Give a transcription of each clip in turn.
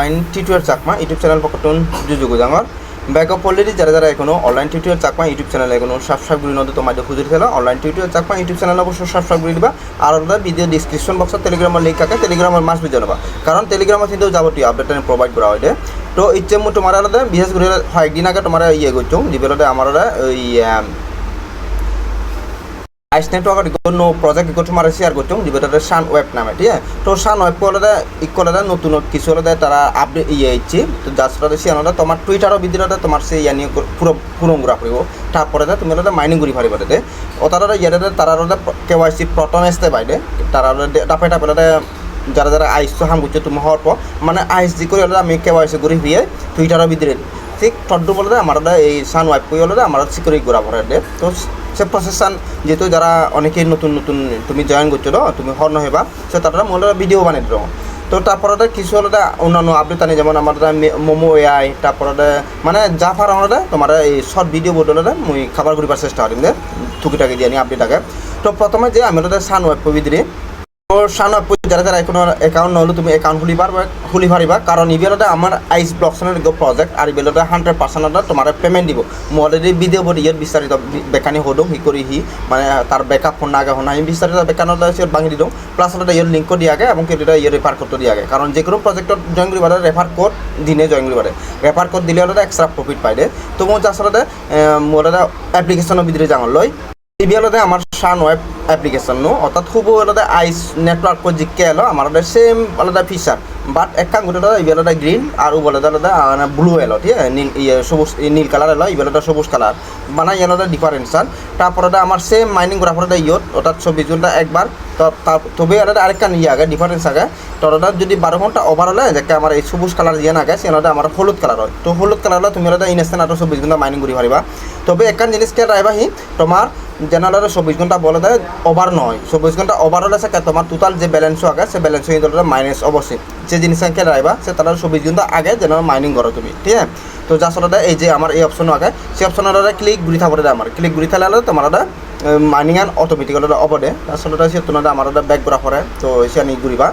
Online tutorial Chakma, YouTube channel পকটন যুযুগু জাঙর। Backup already যারা যারা এখনও online tutorial Chakma, YouTube channel এখনও সাবস্ক্রাইব করে নদী তোমার খুঁজে খেলা online tutorial Chakma, YouTube channel অবশ্যই সাবস্ক্রাইব করে দিবা। আর ওটা ভিডিও ডিসক্রিপশন বক্সত টেলিগ্রামের লিঙ্ক থাকে টেলিগ্রামের মাস বুঝে নেবা। কারণ টেলিগ্রামত কিন্তু যাবতীয় আপডেট প্রোভাইড করা হয় তো ইচ্ছে তোমার বিশেষ করে কয়েকদিন আগে তোমার ইয়ে করছ যেগুলোতে আমার ওই আইস নেটওয়ার্কের কোনো প্রজেক্ট ইকো তোমার শেয়ার করছ যেটা সান ওয়েব নামে, ঠিক আছে? তো সান ওয়েব করলে ইকোলে নতুন কিছু হলে তারা আপডেট ইয়ে ইচ্ছি তো যার শেয়ার হলে, তোমার টুইটারও ভিতরে তোমার সেই ইয়া নিয়ে পুরো পুরো ঘুরা ফুরিব তারপরে তুমি হলে মাইনিং ঘুরি ফারিব তাতে। ও তারা ইয়াতে তারা হলে কেওয়াইসি প্রথম আসতে বাইরে তারা ডাপে ডাপে যারা যারা আইস হাম করছে, তুমি হওয়ার পর মানে আইস জি করে হলে আমি কেওয়াইসি ঘুরি ফিরিয়ে টুইটারও ভিতরে ঠিক তদ্দু বলে আমার এই সান ওয়াইপ করে হলে আমার সিকিউরিটি ঘোরা পড়ে তো সে প্রসেসান যেহেতু যারা অনেকেই নতুন নতুন তুমি জয়েন করছ তুমি হর্ন নহবা সে তারা মূলত ভিডিও বানিয়ে দিল। তো তারপরে কিছু হলো অন্যান্য আপডেট আনি, যেমন আমার মোমো এআই তারপরে মানে যা ফার আমার তোমার এই শর্ট ভিডিও বদলে মুই খাবার করিবার চেষ্টা করিম দে টুকিটাকি দিয়ে আনি আপডেট আগে। তো প্রথমে যে আমি সান ওয়েব কবি তো সান ওয়েব যারা যারা এখন একাউন্ট নহলে, তুমি একাউন্ট খুলি পারবা খুলি পারিবা কারণ ইবেলতে আমার আইস ব্লকসনের প্রজেক্ট আর ইবেলতে হান্ড্রেড পার্সেন্ট তোমার পেমেন্ট দিব। মই অলরেডি ভিডিও বডি ইয়াত বিস্তারিত বেকানি হদম হি কৰি হি মানে তার বেকআপ ফোন আগে হন আমি বিস্তারিত বেকানত সিয়ত ভাঙি দিওঁ। প্লাছ অলতে ইয়াৰ লিংকো দিয়াগে এবং কেতিয়া ইয়াৰ ৰেফাৰ কোডটো দিয়াগে। কাৰণ যিকোনো প্ৰজেক্টত জইন কৰিব পাৰে ৰেফাৰ কোড দিনে জইন কৰিব পাৰে। ৰেফাৰ কোড দিলে অলতে এক্সট্ৰা প্ৰফিট পাই দে। তো মই আচলতে মোৰ এটা এপ্লিকেশ্যনৰ ভিতরে যাওঁ। লৈ ইবিএলতে আমার শান ওয়েব অ্যাপ্লিকেশন নো অর্থাৎ খুব আলাদা আইস নেটওয়ার্ক জিকে এলো, আমার আলাদা সেম আলাদা ফিচার বাট একটা গোটে ইবেলটা গ্রিন আর উবলতে আলাদা ব্লু এলো, ঠিক আছে? নীল ইয়ে সবুজ নীল কালার এলো ইবেলটা সবুজ কালার মানে ইয়ানোটা ডিফারেন্স আর তারপরে আমার সেম মাইনিং করার পরে ইয়ত অর্থাৎ চব্বিশ ঘণ্টা একবার তবে আলাদা আরেকটা ইয়ে আগে ডিফারেন্স আগে তোরা যদি বারো ঘণ্টা ওভার হলে, যাকে আমার এই সবুজ কালার দিয়ে নাগে সে আমার হলুদ কালার হয়। তো হলুদ কালার তুমি আলাদা ইনস্ট্যান্ট আরও চব্বিশ ঘণ্টা মাইনিং করি পারিবা। তবে একখান জিনিস কে রাইবাহি তোমার জেনারেল চব্বিশ ঘণ্টা বলে দেয় ওভার নয়। চব্বিশ ঘণ্টা ওভার হলে সে তোমার টোটাল যে ব্যালেন্সও আগে সে ব্যালেন্স হয়ে গেলে মাইনাস অবশ্যই যে জিনিস কে রাইবা সে তারা চব্বিশ ঘণ্টা আগে জেনারেল মাইনিং করো তুমি, ঠিক আছে? তো যার সাথে এই যে আমার এই অপশন আগে, সেই অপশনের ক্লিক ঘুরি থাকবে আমার ক্লিক ঘুরি থাকলে তোমার মাইনিং আন অটোমেটিক অবদে আসলে সে তোমার আমার ব্যাক করা পরে তো সে আনি ঘুরিবা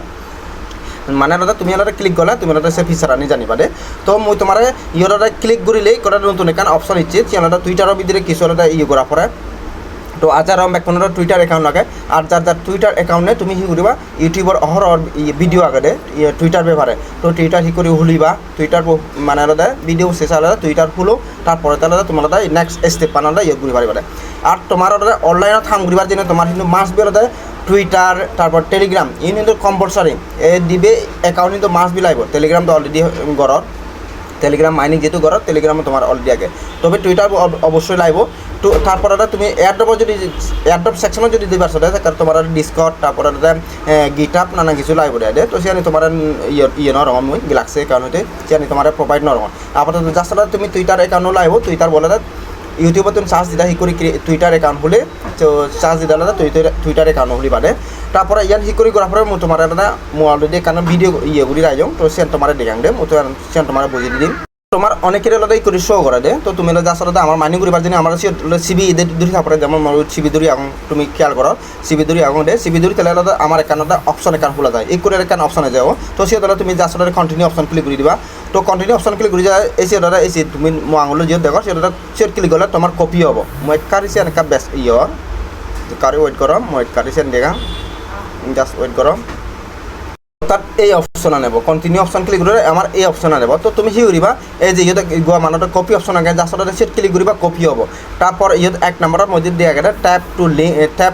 মানে দাদা তুমি এটা ক্লিক গলা তুমি এটা সে ফিচার আনি জানিবা দে। তো মই তোমার ইয়টা ক্লিক করিলেই কটা নতুন এখান অপশন ইচ্ছে চ্যানেলটা টুইটারের ভিতরে কিছু এটা ইয়ে করা পরে তো আজার রম একপনেরো টুইটার একাউন্ট আগে আর যার যার টুইটার একাউন্টে তুমি হি করিবা ইউটিউবর অহর ভিডিও আগে টুইটার ব্যাপারে তো টুইটার হি করে হুলিবা টুইটার মানে আলাদা ভিডিও শেষ আলাদা টুইটার হুলো তারপরে আলাদা তোমার আলাদা নেক্সট স্টেপ আলাদা ইয়ে ঘুরি পারিবা আর তোমার আলাদা অনলাইনত থাম ঘুরিবার জন্য তোমার কিন্তু মাস বি আলাদা টুইটার তারপর টেলিগ্রাম ই কিন্তু কম্পালসারি এ দিবে একাউন্ট কিন্তু মাস বি লাগবে। টেলিগ্রাম তো অলরেডি ঘরত টেলিগ্রাম মাইনিং যেহেতু করো টেলিগ্রামে তোমার অলরেডি আগে। তবে টুইটার অবশ্যই লাগবো তো তারপরে তুমি এয়ারড্রপও যদি এয়ারড্রপ সেকশনও যদি দিবার সাথে কারণ তোমার ডিসকট তারপরে গিটাপ নানা কিছু লাগবে দে তো সে তোমার ইয়ে ইয়ে নরম মুই গ্লাক্সে একাউন্টে সে তোমার প্রোভাইড নরম। আপাতত জাস্ট তুমি টুইটার একাউন্টও লাগবো টুইটার বলে তুমি চার্জ দিলা, সি কৰি টুইটার একাউন্ট খুলে তো চার্জ দিলা টুইটার টুইটার একাউন্ট খুলি বাদে। তারপরে ইয়ান সি কৰি কৰাৰ পৰা মই তোমাৰ এটা মই অলৰেডি কাৰণ ভিডিঅ' ইয়ে কৰি ৰাইজ তো সেন তোমার দেখাং দে, মই সেন তোমার বুঝিয়ে দিম। তোমার অনেকের আলাদা করে শো করে দে। তো তুমি যা সাথে আমার মাইনিং করিবার জন্য আমার সিবি দূরি থাকবে যেমন সিবি দূরি আগুন, তুমি খেয়াল করো সিবি দূরি আগুন দে। সিবি দূরি তাহলে আলাদা আমার একান অপশন একান খোলা যায়? এই করে একান অপশনে যাও? তো সে তাহলে তুমি যা সাথে কন্টিনিউ অপশন ক্লিক করে দিবা। তো কন্টিনিউ অপশন ক্লিক করে যায়, এই সেটা এই তুমি মো আঙুল যে দেখো সেটা সেট ক্লিক করলে তোমার কপি হব। মই কারি সে এনেকা বেস্ট ইয়ে কারি ওয়েট করম মই কারি সে দেখা জাস্ট ওয়েট করম তাত এই অপশন আনিব। কণ্টিনিউ অপশন ক্লিক কৰিলে আমাৰ এই অপশন আনিব। তো তুমি কি কৰিবা? এই যে ইহঁতে গোৱা মানুহটো কপি অপশন আগে সাথে সেট ক্লিক কৰিবা কপি হ'ব। তারপর ইহঁত এক নম্বৰত মসজিদ দিয়া গেলে tap to link tap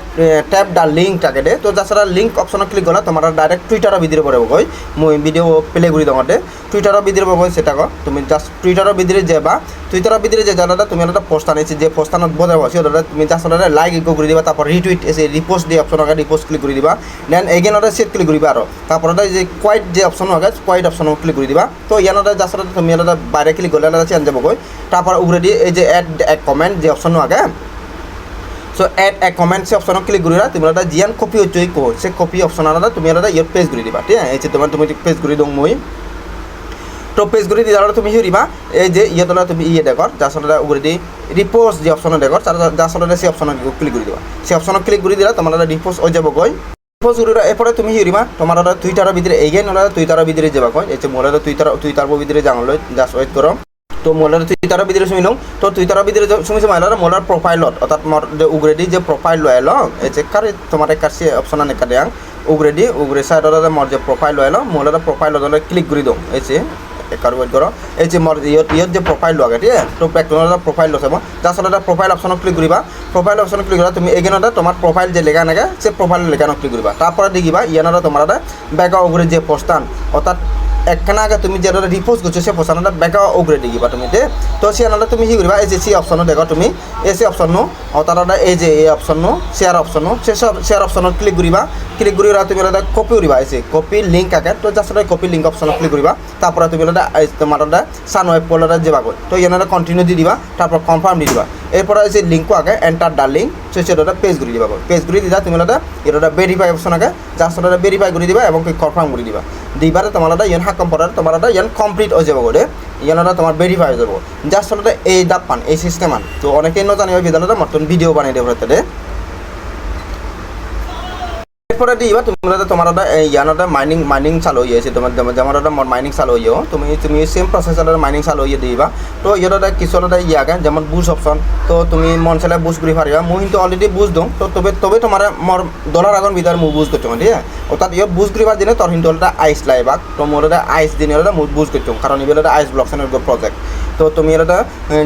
tap link থাকে দে। তো সাথে লিঙ্ক অপশনত ক্লিক করলে তোমার ডাইরেক্ট টুইটাৰৰ ভিডিও পড়ব গই মই ভিডিও প্লে কৰি দঙতে টুইটাৰৰ ভিডিও পাব সেটা কো। তুমি জাস্ট টুইটাৰৰ ভিডিও যাবা। টুইটাৰৰ ভিডিও যে জানাটা তুমি একটা পোস্ট আনিছি, যে পোস্ট আনত বজাব। সিহঁতে তুমি সাথে লাইক ইকো কৰি দিবা, তারপর রিটুইট এসে রিপোস্ট দিয়ে অপশন আগে রিপোস্ট ক্লিক কৰি দিবা। দেন এগেইনতে সেট ক্লিক কৰিবা আৰু। তারপরে যে কোয়াইট যে অপশন আগে কোয়াইট অপশন ক্লিক করে দিবা। তো ইয়ানোটা যার সাথে তুমি এটা বাইরে ক্লিক করলে এটা চেঞ্জ যাবগৈ। তারপর উপরে দিয়ে এই যে এড এক কমেন্ট যে অপশন আগে সো এড এক কমেন্ট সে অপশন ক্লিক করিলা তুমি এটা জিয়ান কপি হচ্ছে কো সে কপি অপশন আলাদা তুমি এটা ইয়ে পেজ করে দিবা, ঠিক আছে? এই যে তোমার তুমি পেজ করে দং মই। তো পেজ করে দিয়ে তুমি হিরিবা এই যে ইয়ে তোলা তুমি ইয়ে দেখর যার সাথে উপরে দিয়ে রিপোর্ট যে অপশন যার সাথে সেই অপশন ক্লিক করে দিবা। সেই অপশন ক্লিক করে দিলা তোমার রিপোর্ট হয়ে যাব গই জরুরি এরপরে তুমি হিরিমা তোমার ওটা টুইটারের ভিতরে এগেন ওরা টুইটারের ভিতরে যাবা কয় এই যে মোলা টুইটার টুইটার ভিতরে জানলো জাস ওয়েট করো। তো মোলার টুইটারের ভিতরে শুনি লওঁ তো টুইটারের ভিতরে শুনি মাইলার মোলার প্রোফাইলত অর্থাৎ মোর যে প্রোফাইল লয় ল এতে কারে তোমার কাছে অপশন আনে কাটে আং। উগ্রেদি উগ্রে সাইডত মোর যে প্রোফাইল লয় ল মোলার প্রোফাইলত ক্লিক কৰি দিওঁ, এই একাৰ ৱেইট এই যে মোৰ ইয়ত ইয়ত যে প্ৰফাইল লগে ঠিক আছে তো এটা প্ৰফাইল লৈছে। জাষ্ট এটা প্ৰফাইল অপশ্যনত ক্লিক কৰিবা। প্ৰফাইল অপশ্যনত ক্লিক কৰা তুমি এগেইনতে তোমাৰ প্ৰফাইল যে লেখা নাগে, সেই প্ৰফাইল লেখানো ক্লিক কৰিবা। তাৰপৰা দেখিবা ইয়ানতে তোমাৰ এটা বেকা উগরে যে পোস্টান অর্থাৎ একখানা আগে তুমি যেটা রিপোজ করছ, সে পোস্টানটা বেকা উগরে দেখিবা তুমি দে তো সে তুমি কি কৰিবা? এই যে সি অপশ্যনো দেখো তুমি, এই সি অপশ্যনো অর্থাৎ এই যে এই অপশ্যনো শেয়ার অপশ্যনো সে সব শেয়ার অপশ্যনত ক্লিক কৰিবা। ক্লিক কৰি তুমি এটা কপি কৰিবা, এই কপি লিঙ্ক আগে। তো জাস্ট কপি লিঙ্ক অপশ্যনত ক্লিক কৰিবা। তারপরে তুমি এটা তোমার এটা সান ওয়েব পোলারে যাবা তো ইয়ানে কন্টিনিউ দি দিবা তারপর কনফার্ম দি দিবা। এরপরে যে লিঙ্কও আগে এন্টার ডার লিঙ্ক সে সেটা পেজ করে দিবা। পেজ করে দিবা তুমি এটা এটা ভেরিফাই অপশন আগে জাস্ট এটা ভেরিফাই করে দিবা এবং কনফার্ম করে দিবা। দিবারে তোমার এটা ইয়ান হাকম পড়ার, তোমার এটা ইয়ান কমপ্লিট হয়ে যাব গোটে ইয়ান এটা তোমার ভেরিফাই হয়ে যাব। জাস্ট এটা এই দাপ পান, এই সিস্টেম আন তো অনেকেই নজানি ওই বিদ্যালয়টা মতন ভিডিও বানিয়ে দেবো তাদের এরপরে দিবা, তুমি তোমার একটা ইয়ানোটা মাইনিং মাইনিং চালু আছে তোমার যেমন মাইনিং চালু হয়ে তুমি তুমি সেম প্রসেসর মাইনিং চালু হয়ে দিবা। তো ইয়াটা কিছু একটা ইয়াকে যেমন বুজ অপশন তো, তুমি মন চাইলে বুজ করে পারিবা মই কিন্তু অলরেডি বুজ দিওঁ, তো, তবে তবে তোমার মোর ডলার আগন ভিতরে মই বুজ করছ ঠিক আছে? অর্থাৎ ইয়ে বুজ করিবার দিনে তোর কিন্তু একটা আইস লাইবাক তো মোর এটা আইস দিনে এটা বুজ করছ কারণ এগুলো একটা আইস ব্লকসেনের প্রজেক্ট তো, তুমি এটা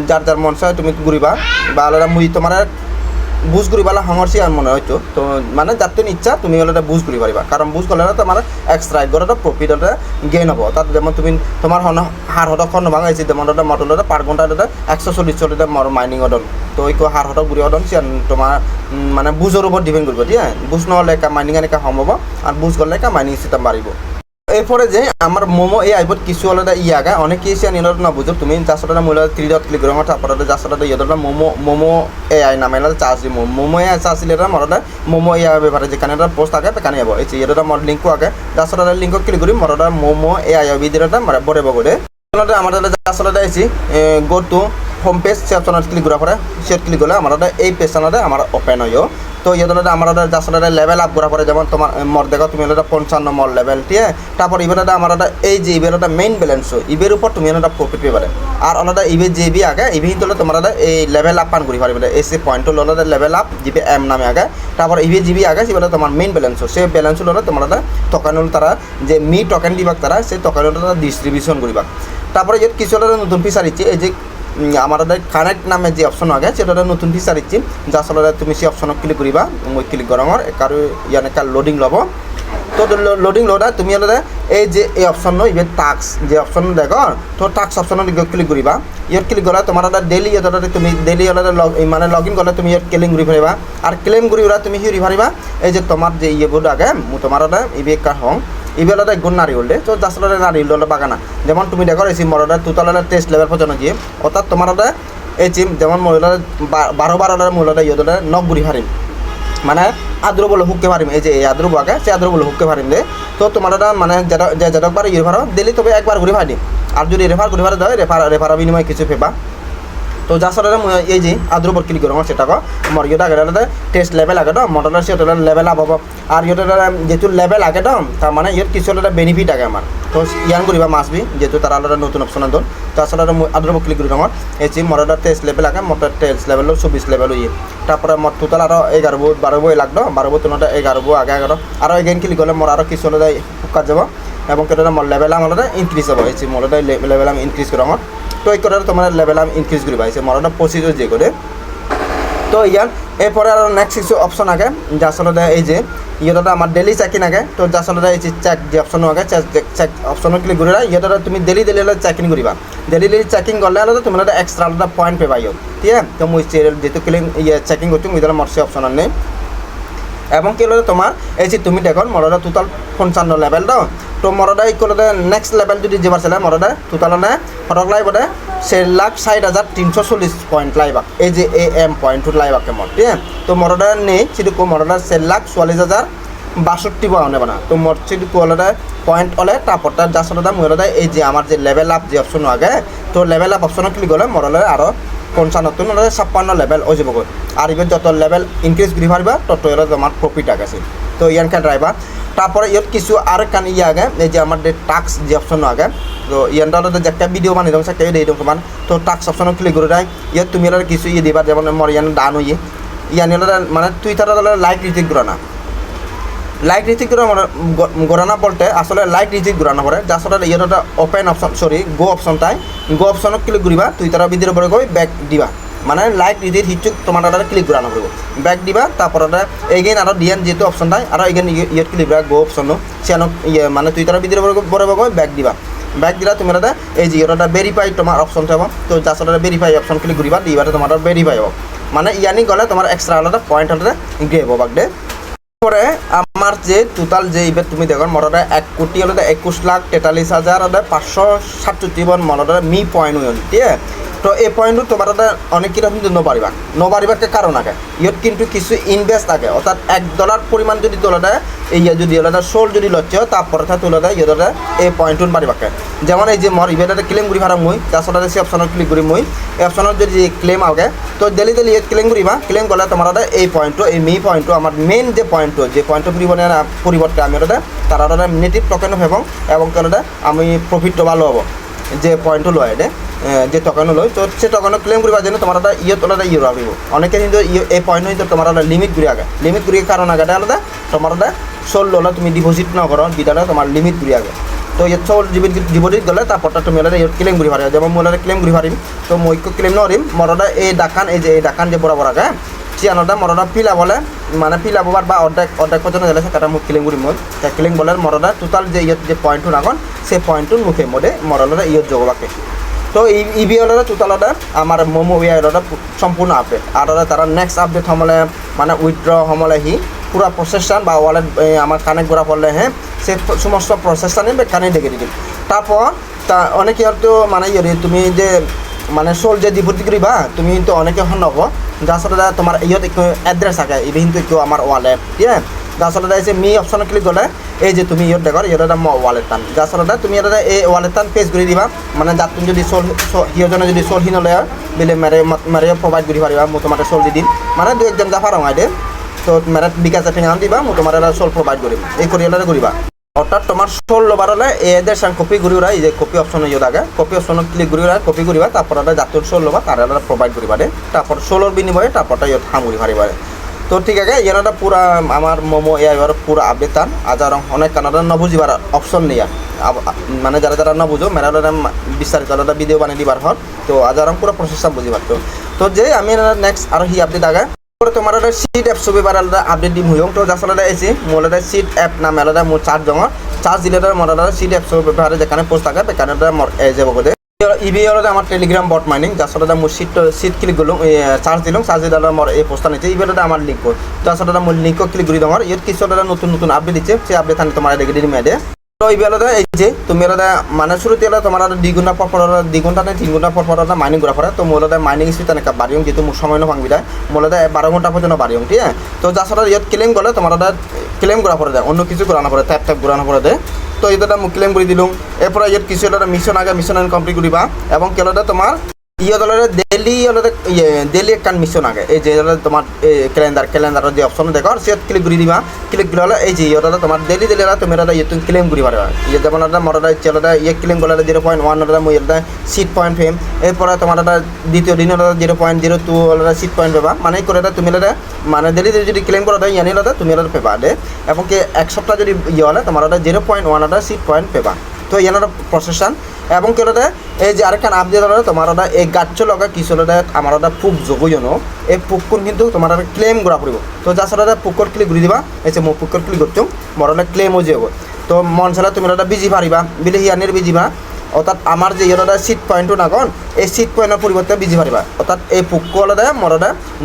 যার যার মন চাই তুমি ঘুরিবা বা এটা মুই তোমার বুজ করি পালা সামর্থ্য আর মনে হয়তো তো মানে যাতে ইচ্ছা, তুমি হলে এটা বুজ করি পারিবা। কারণ বুজ করলে তোমার এক্সট্রা একবার একটা প্রফিট এটা গেইন হব। তাত যেমন তুমি তোমার হন হার হতক খন ভাঙাইছে যেমন এটা মটল এটা পার ঘণ্টা এটা একশো চল্লিশ মর মাইনিং অদন তো এই হার হতক অদন সে তোমার মানে বুজৰ ওপৰত ডিপেণ্ড কৰিব। ঠিক বুজ নহ'লে একা মাইনিং এনেকা সম্ভৱ। আৰু বুজ করলে একা মাইনিং সিস্টেম বাড়িব এরপরে যে আমার মোমো, এই আইবত কিছু আলাদা ইয়াগা অনেক কিছু নিলত না বুঝো তুমি যার সাথে মূল্য থ্রি ডট ক্লিক করো তারপরে যার সাথে ইয়েটা মোমো মোমো এ আই নামে চার্জ দিব। মোমো এ চার্জ দিলে মরদা মোমো আই ব্যাপারে যেখানে একটা পোস্ট আগে সেখানে যাব এই ইয়েটা মর লিঙ্কও আগে। যার সাথে লিঙ্ক ক্লিক করি মরদা মোমো এ আই মানে বড় বগরে আমার যার সাথে আইছি গো টু হোম পেজ সে অপশনত ক্লিক করার পরে সে ক্লিক করলে আমার এই পেজটা আমার ওপেন হয় তো ইয়েদলে আমার যার লেভেল আপ করার পরে যেমন তোমার মর দেখো, তুমি এটা পঞ্চান্ন মর লেভেল ঠিক তারপর ইবের আমার এই যে ইভেন এটা মেইন ব্যালেন্স ইবের উপর তুমি একটা প্রফিট পেয়ে পারে। আর অলরেডি ইবে যে বি আগে ইভি হলে তোমার এই লেভেল আপ পান করি পারবে এসে পয়েন্ট হলো লেভেল আপ জিবি এম নামে আগে। তারপর ইভি জিবি আগে সেটা তোমার মেইন ব্যালেন্স সে ব্যালেন্স হলো তোমার টকেন হল তারা, যে মি টকেন দিবাক তারা সেই টকেন তারা ডিস্ট্রিবিউশন করিবা তারপরে যে কিছু নতুন ফিচার এই যে আমার কানেক্ট নামে যে অপশন আগে সেটা নতুন ফিচার ইচ্ছি যা আসলে তুমি সেই অপশন ক্লিক করিবা মই ক্লিক করার কারও ইয়ানে কার লোডিং লব। তো লোডিং লোডা তুমি হলে এই যে, এই অপশন ইভে টাক্স যে অপশন দেখো, তো টাক্স অপশন ক্লিক করিবা। ইয়াত ক্লিক করা তোমার একটা ডেলি ইয়াত তুমি ডেলি হলে মানে লগ ইন করলে তুমি ইয়াত ক্লেম ঘুরি ফারিবা আর ক্লেম ঘুরি তুমি হিরি ফারিবা এই যে তোমার যে ইয়েবোৰ আগে তোমার এটা ইবে কার হং। ইবেলতে গুণ নারী হলে, তো জাসলতে নারী হলে বাগানা। যেমন তুমি দেখো এই মরদা তুতালের টেস্ট লেভেল পর্যন্ত গিয়ে অর্থাৎ তোমার এই চিম যেমন মহিলার বারো বারোটার মহিলাটা ইয়ে নখ বুড়ি হারিম। মানে আদ্র বলে হুককে পারিম এই যে এই আদ্র বাগে সে আদ্র বলে হুককে পারিম দে তো তোমার মানে যেটা, যে যেটাকবার ইয়ে ভাড়া দিলি তবে একবার ঘুরে ভাড়ি আর যদি রেফার ঘুরে ভাড়া দেয় রেফার রেফার বিনিময় কিছু পেবা তো যার সাথে এই যে আদ্র উপর ক্লিক করো সেটা মর ইয়েটা আগে টেস্ট লেভেল আগে তো মডেলের সে লেভেল আপ হব। আর ইয়েটা যেহেতু লেভেল আগে তো তার মানে ইয়ের কিছু একটা বেনিফিট আগে আমার তো ইয়ান করিবা মাসবি যেহেতু তার আলাদা নতুন অপশন আদন তো আসলে আদ্র উপর ক্লিক করি আমার এই যে মডেলটা টেস্ট লেভেল আগে মটর টেস্ট লেভেল চব্বিশ লেভেল ইয়ে। তারপরে মর টোটাল আরও এগারো বই বারো বই লাগতো বারো বই তোমার এগারো বই আগে এগারো আরও এগেন ক্লিক করলে মোর আরও কিছু হলে কাজ যাব। এবং কেটে মোর লেভেল আমার ইনক্রিজ হব। এই যে মোর লেভেল আমি ইনক্রিজ করা আমার তো এই করে তোমার লেভেল আমি ইনক্রিজ করি পাইছে মরটা প্রসিডিওর যে করে তো ইয়ার এরপরে আর নেক্সট কিছু অপশন আগে যে আসলে এই যে ইয়েটা আমার ডেলি চেকিং আগে, তো যে আসলে এই যে চেক যে অপশন আগে চেক অপশন ক্লিক করে ইয়েটা তুমি ডেলি ডেলি চেকিং করিবা ডেলি ডেলি চেকিং করলে হলে তুমি একটা এক্সট্রা আলাদা পয়েন্ট পেবা ইয়ে ঠিক তো মুই ক্লিন ইয়ে চেকিং করছি মুই মর সে অপশন নেই। এবং কি হলো তোমার এই যে তুমি দেখো মরটা টোটাল পঞ্চান্ন লেভেল দাও তো মরদা ইকলতে নেক্সট লেভেল যদি যাবার ছিল মরদা টোটালনে ফটক লাইবতে চাৰি লাখ ষাট হাজার তিনশো চল্লিশ পয়েন্ট লাইবাক এই যে এ এম পয়েন্টত লাইবাকে মর ঠিক তো মরদা নেই সেটুকু মরদা চাৰি লাখ চল্লিশ হাজার বাষট্টি পাওনে বানা, তো সেটুকু হলে পয়েন্ট হলে তারপরটা যার সাথে মহিলাটা এই যে আমার যে লেভেল আপ যে অপশন আগে, তো লেভেল আপ অপশন ক্লিক করলে মরলে আরও পঞ্চান্নতম ছাপ্পান্ন লেভেল হয়ে যাব আর এবার যত লেভেল ইনক্রিজ করি পারবা তত তোমার প্রফিট আছে। তো ইয়ানকা ড্রাইভার তারপরে ইয়াত কিছু আর কান ইয়ে আগে, এই যে আমার টাক্স যে অপশন আগে, তো ইয়ানটা হলো যে একটা ভিডিও বানিয়ে দেবো সেটা দিয়ে দেবো তোমার তো টাক্স অপশন ক্লিক করে দেয় ইয়াত তুমি হলো কিছু ইয়ে দিবা, যেমন মর ইয়ান ডান হইয়ে ইয়ান মানে তুই হলো লাইক রিটিক করে না। লাইক রিচিভ গড়ানা বলতে আসলে লাইক রিচিভ গড়ানা পরে যার সাথে ইয়ে একটা ওপেন অপশন সরি গো অপশনটাই গো অপশনত ক্লিক কৰিবা, তুই তারা ভিডিওর পরে গৈ ব্যাক দিবা। মানে লাইক রিচিভ হিচুক তোমার তারা ক্লিক গড়ানো করব ব্যাক দিবা, তারপর এগেইন আর ডিএন যেহেতু অপশনটাই আর এগেইন ইয়েট ক্লিক করা গো অপশন সিয়ানো ইয়ে মানে তুই তারা ভিডিওর পরে গৈ ব্যাক দিবা। ব্যাক দিলা, তুমি এটা এই যে এটা ভেরিফাই তোমার অপশন থাকব তো যার সাথে ভেরিফাই অপশন ক্লিক করিবা দিবারে তোমার ভেরিফাই হব। মানে ইয়ানি গ'লে তোমার এক্সট্রা আলাদা পয়েন্ট হলে গেব বাগদে পরে আমার যে টোটাল যে ইভেট তুমি দেখো মরদে এক কোটি হলে একুশ লাখ তেতাল্লিশ হাজার হলে পাঁচশো সাতষট্টি বন মরদে মি পয়েন্ট হইল ঠিক তো এই পয়েন্টটো তোমার অনেক কীরকম কিন্তু নবারিবা নবারিবাকে কারণ আগে। ইয়ত কিন্তু কিছু ইনভেস্ট আগে। অর্থাৎ এক ডলার পরিমাণ যদি তোলা দেয় এই যদি ওলা সোল যদি লচ্ছে তারপরে তোলা দেয় ইয়ে এই পয়েন্টটো বাড়িবাকে যেমন এই যে মর ইভেট ক্লেম করি ভাড়া মুই তার সাথে সে অপশনত ক্লিক করি মুই, এই অপশনত যদি ক্লেম আগে, তো ডেলি ডেলি ইয়ে ক্লেম করিবা ক্লেম করলে তোমার এই পয়েন্টটো এই মি পয়েন্টটো আমার মেইন যে পয়েন্টটো যে পয়েন্টটো পরিবর্তনে পরিবর্তে আমি ওটা তারা নেটিভ টোকেন এবং এবং কেনটা আমি প্রফিটটো ভালো হব। যে পয়েন্টটো লয় এটা যে টকানো লয় তো সে টকানো ক্লেম করিবা যেন তোমার একটা ইয়ে তোলা ইয়ে রাখিব অনেকে কিন্তু এই পয়েন্ট হইতে তোমার একটা লিমিট ঘুরে আগে লিমিট ঘুরিয়ে কারণ আগে আলাদা, তোমার একটা সোল ললে তুমি ডিপোজিট ন করো বিদালে তোমার লিমিট ঘুরে আগে তো ইয়াত সোল ডিপোজিট গ'লে তারপরটা তুমি ওলা ইয়াত ক্লেম ঘুরি পারিবা। যেমন মোলা ক্লেম ঘুরি পারিম, তো মই ক্লেম নরিম মরদা এই ডাকান, এই যে, এই ডাকান যে বরাবর আগে চিয়ানোটা মরদা ফিলা বলে। মানে ফিলা ববার বা অর্ধেক অর্ধেক পর্যন্ত গেলে সেটা মুখ ক্লিং করি মই তা ক্লিং বলে মরদা টোটাল যে ইয়ত যে পয়েন্টটো নাগন সেই পয়েন্টটোর মুখে মধ্যে মরদা ইয়ত যোগবাকে তো এই ইবিএলটা টোটালটা আমার মোমো ইয়ারটা সম্পূর্ণ আপডেট আর তারা নেক্সট আপডেট সমলে মানে উইথড্র সমলে হি, পুরা প্রসেসটান বা ওয়ালেট আমার কানেক্ট করা পড়লে হ্যাঁ সে সমস্ত প্রসেসটানে কানেক্ট দেখে দিবি। তারপর তা অনেকে হয়তো মানে ইয়ে তুমি যে মানে সোল যে ডিপোজিট করিবা, তুমি কিন্তু অনেকে হন নব যার সাথে তোমার ইয়ত একটু এড্রেস থাকে ইভি কিন্তু একটু আমার ওয়ালেট ঠিক সাথে যে মি অপশনে ক্লিক করলে এই যে তুমি ইয়ত দেখো ইয়ত এটা ওয়ালেট টান। সাথে তুমি এটা এই ওয়ালেট টান পেজ করে দিবা মানে যার তুমি যদি সোল সিজনে যদি সোল হিন লয়, বেলে মেরে মেরে প্রোভাইড করে পারিবা মই তোমার সোল দি দিম। মানে দু একজন যা পারো আইডে তো মেরে বিকাশ ফিঙান দিবা, মই তোমার এটা সোল প্রোভাইড করিম এই করি এটা করিবা অর্থাৎ তোমার ষোলো বারলে এদের সাং কপি ওরা এই যে কপি অপশন ইয়ে থাকে কপি অপশন ক্লিক ওরা কপি করিবা তারপর এটা জাতীয় ষোলো বা তারা এটা প্রোভাইড করিবা দে তারপর ষোলোর বিনিময়ে তারপরটা ইয়ে হামুরি হারিবারে তো ঠিক আছে ইয়ানটা পুরা আমার মোমো এবার পুরা আপডেট তান আজার অনেক কানাডা নবুঝিবার অপশন নেই মানে যারা যারা নবুঝো মেরা বিস্তারিত আলাদা ভিডিও বানিয়ে দিবার হন তো আজার পুরো প্রসেসটা বুঝি পারতো তো যে আমি নেক্সট আর হি আপডেট আগে। অ্যাপ ছবি বার আলাদা আপডেট দিম হইম তো যার আলাদা এসে মোর একটা সিট অ্যাপ নাম, আলাদা মোর চার্জ জমা। চার্জ দিলে মোর আলাদা সিট অ্যাপ ছবি ব্যবহারে যেখানে পোস্ট থাকে সেখানে মোর এ যাব করে ইবি হলো আমার টেলিগ্রাম বট মাইনিং যার সাথে মোর সিট সিট ক্লিক করলাম চার্জ দিলাম চার্জ দিলে মোর এই পোস্টটা নিচ্ছে ইবি হলো আমার লিঙ্ক যার সাথে মোর লিঙ্ক ক্লিক করে দেওয়ার ইয়ত কিছু নতুন নতুন আপডেট দিচ্ছে সেই আপডেট আমি তোমার দেখে দিলাম এই যে তুমি এটা মানে শুরুতে এলা তোমার আর দুই ঘণ্টা পর ঘণ্টা নাই তিন ঘণ্টা পর মাইনিং করা পরে তো মোলতে মাইনিং স্পিড এনেকা বাড়িও যেহেতু মোৰ সময় নভাঙবি দেয় মোলতে বারো ঘণ্টা পর্যন্ত বাড়িও ঠিক আছে? তো যার সাথে ইয়াত ক্লেম করলে তোমার এটা ক্লেম করা পরে দেয় অন্য কিছু করানো পরে ট্যাপ ট্যাপ ঘোরানো পরে দেয় তো এটা ক্লেম করে দিলাম এরপরে ইয়াত কিছু এটা মিশন আগে মিশন কমপ্লিট করিবা এবং কেলতে তোমার ইয়ে দলের ডেলি হলে ইয়ে ডেলি একটা মিশন আগে। এই যে তোমার ক্যালেন্ডার ক্যালেন্ডারের যে অপশন দেখো সে ক্লিক করে দিবা। ক্লিক করে এই যে ইয়ে তোমার ডেলি ডেলি তুমি ইয়ে তুমি ক্লেম করি পারবা। ইয়ে যেমন মরটা চেলটা ইয়ে ক্লেম করলে জিরো পয়েন্ট ওয়ান ওটা মই এটা সিট পয়েন্ট ফেম এরপরে তোমার এটা দ্বিতীয় দিন ওটা জিরো পয়েন্ট জিরো টু ওটা সিট পয়েন্ট পাবা। মানে করে তুমি এটা মানে ডেলি যদি ক্লেম করা দেয় ইয়ানি ওটা তুমি এটা পেবা দে এবং কি এক সপ্তাহ যদি ইয়ে হলে, তোমার ওটা জিরো পয়েন্ট ওয়ান ওটা সিট পয়েন্ট পেবা। তো ইয়ানোর প্রসেসন এবং কেলতে এই যে আরেকখান আপডেট হলে তোমার ওটা এই গাছ লগা কিছু আমার পুক যোগইনো এই পুকুর কিন্তু তোমার ক্লেম করা পড়ব তো যার সাথে পুকুর ক্লিক ঘুরি দিবা, এই যে মো পুকুর ক্লিক করছ মোর ক্লেম হয়ে যাব তো মন চালে তুমি বিজি পারিবা বিলে হিয়ানের বিজিবা অর্থাৎ আমার যে ইয়েটা সিট পয়েন্টটো নাগন, এই সিট পয়েন্টের পরিবর্তে বিজি পারিবা অর্থাৎ এই পুকু হলে মোর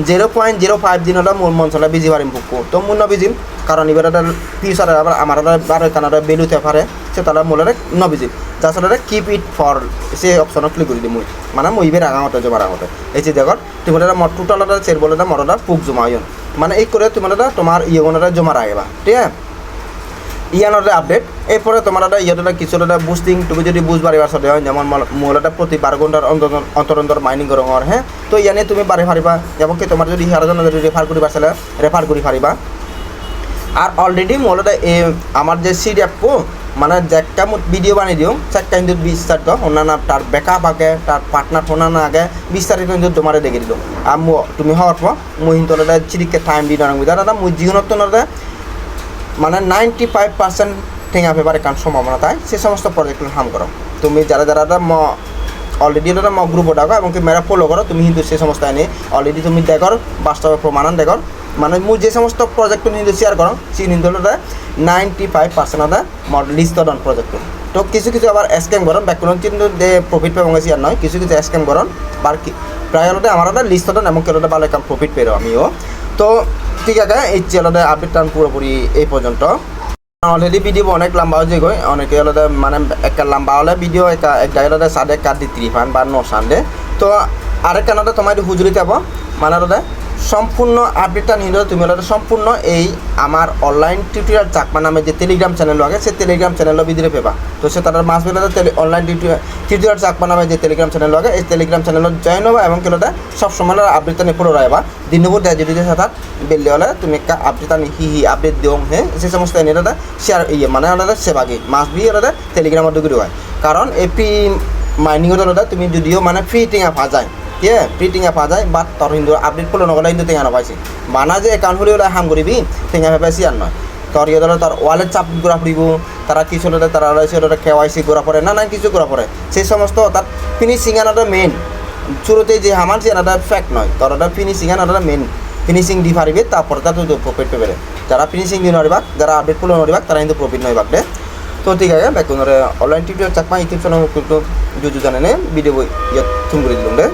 জিরো পয়েন্ট জিরো ফাইভ দিন হলে মোর মঞ্চলে বিজি পারিম পুকু তো মোৰ নবিজিম কারণ এবার ফিউচার আবার আমার আরও কানাডা বেলুতে পারে সে তারা মোলে নবিজিম। সাথে কিপ ইট ফর সে অপশন ক্লিক করে দিই মুই। মানে মই ইবের আগামতে জমার আগতে এই যে দেখত তুমি এটা মর টোটাল চের বলে মরটা পুক জমা হইন মানে এই করে তুমি তোমার ইয়েগুণটা জমা রাখবা ঠিক আছে? ইয়ানোর আপডেট এরপরে তোমার একটা ইয়েটা কিছু একটা বুস্টিং তুমি যদি বুঝ বাড়িবার সাথে হয়, যেমন মূলটা প্রতি বারো ঘণ্টার অন্তর অন্তর মাইনিং করঙর হ্যাঁ তো ইয়ানে তুমি বাড়ি পারিবা এবং কি তোমার যদি ইহার জন্য যদি রেফার করি পারছিলে রেফার করি পারিবা আর অলরেডি মূলত এ আমার যে সিডিএফ মানে যেটা মত ভিডিও বানিয়ে দিও। চারটা কিন্তু বিস্তারিত, অন্যান্য তার ব্যাকআপ আগে, তার পার্টনার ফোনানো আগে, বিস্তারিত কিন্তু তোমার দেখে দিল। আর তুমি হওয়ার পর মুই কিন্তু চিরিকে টাইম দি নরম দাদা মুই জীবনত মানে নাইনটি ফাইভ পার্সেন্ট ঠেঙা ফেবার কারণ সম্ভাবনা তাই, সে সমস্ত প্রজেক্টগুলো হাম করো। তুমি যারা যারা অলরেডি ওটা ম গ্রুপ ডাকো এবং কি মেরা ফলো করো তুমি কিন্তু সে সমস্ত আইনি অলরেডি তুমি দেখর বাস্তবে প্রমাণন দেখর মানে মুই যে সমস্ত প্রজেক্ট কিন্তু শেয়ার করো সেই কিন্তু নাইনটি ফাইভ পার্সেন্ট ওটা লিস্ট ডন প্রজেক্ট তো কিছু কিছু আবার স্ক্যাম করন ব্যাকগ্রাউন্ড কিন্তু যে প্রফিট পাবো শেয়ার নয় কিছু কিছু স্ক্যাম করন বার প্রায় হলে আমার ওটা লিস্ট ডন এমন কেউ ভালো একটা প্রফিট পেরো আমিও। তো ঠিক আছে এই চ্যানেলের আপডেট টান পুরোপুরি এই পর্যন্ত অলরেডি ভিডিও অনেক লম্বা হয়ে গই অনেকে আলাদা মানে একটা লম্বা হলে ভিডিও একটা একটা আলাদা সাড়ে কাট ত্রিফান ত্রি ফান বা ন সান্ডে তো আরেকটা আলাদা তোমার হুজুরি যাব? মানে হলে সম্পূর্ণ আপডেটটা নিয়ে হলে তুমি সম্পূর্ণ এই আমার অনলাইন টিউটোরিয়াল চাকমা নামে যে টেলিগ্রাম চ্যানেল আছে, সেই টেলিগ্রাম চ্যানেলের ভিতরে পেবা। তো সে তার মাস বেলা অনলাইন টিউটোরিয়াল চাকমা নামে যে টেলিগ্রাম চ্যানেল আছে, এই টেলিগ্রাম চ্যানেলত জয়েন হবা এবং কেলোটা সবসময় আপডেট নিয়ে পুরো রাখবা দিনবর দেয় যদি সাথে বেললে হলে তুমি একটা আপডেট আনি হি হি আপডেট দিও হ্যাঁ? সে সমস্ত এনে শেয়ার ইয়ে মানে ওটা সেবাগি মাস বি ওটা টেলিগ্রামের দুগুরি হয় কারণ ফ্রি মাইনিংয়ের ওটা তুমি যদিও মানে ফ্রি টিঙা পা যায় ঠিক আছে ফ্রি টিঙা পা যায় বাট তোর কিন্তু আপডেট করলে নগলে কিন্তু টেঙা নাপাইছি বানা যে একাউন্ট হলে ওটা হাম করিবি টেঙা পাইছি আর নয় তোর ইয়ে ধরো তোর ওয়ালেট চাপ করা পড়িব তারা কিছু হলে তারা রয়েছে ওটা কেওয়াইসি করা পড়ে না না কিছু করা পড়ে সেই সমস্ত তার ফিনিশিং আনাটা মেন শুরুতে যে হামান আনাটা ফ্যাক্ট নয় তোর ওটা ফিনিশিং আনাটা মেন ফিনিশিং দি পারিবে তারপরে তার তুই প্রফিট পেবে যারা ফিনিশিং দিয়ে নড়িবা যারা আপডেট করলে নড়িবা তারা কিন্তু প্রফিট নয় বাকলে তো ঠিক আছে back online tutorial Chakma YouTube channel জুজু জানে ভিডিও ইয়ে চুন করে দিলাম রে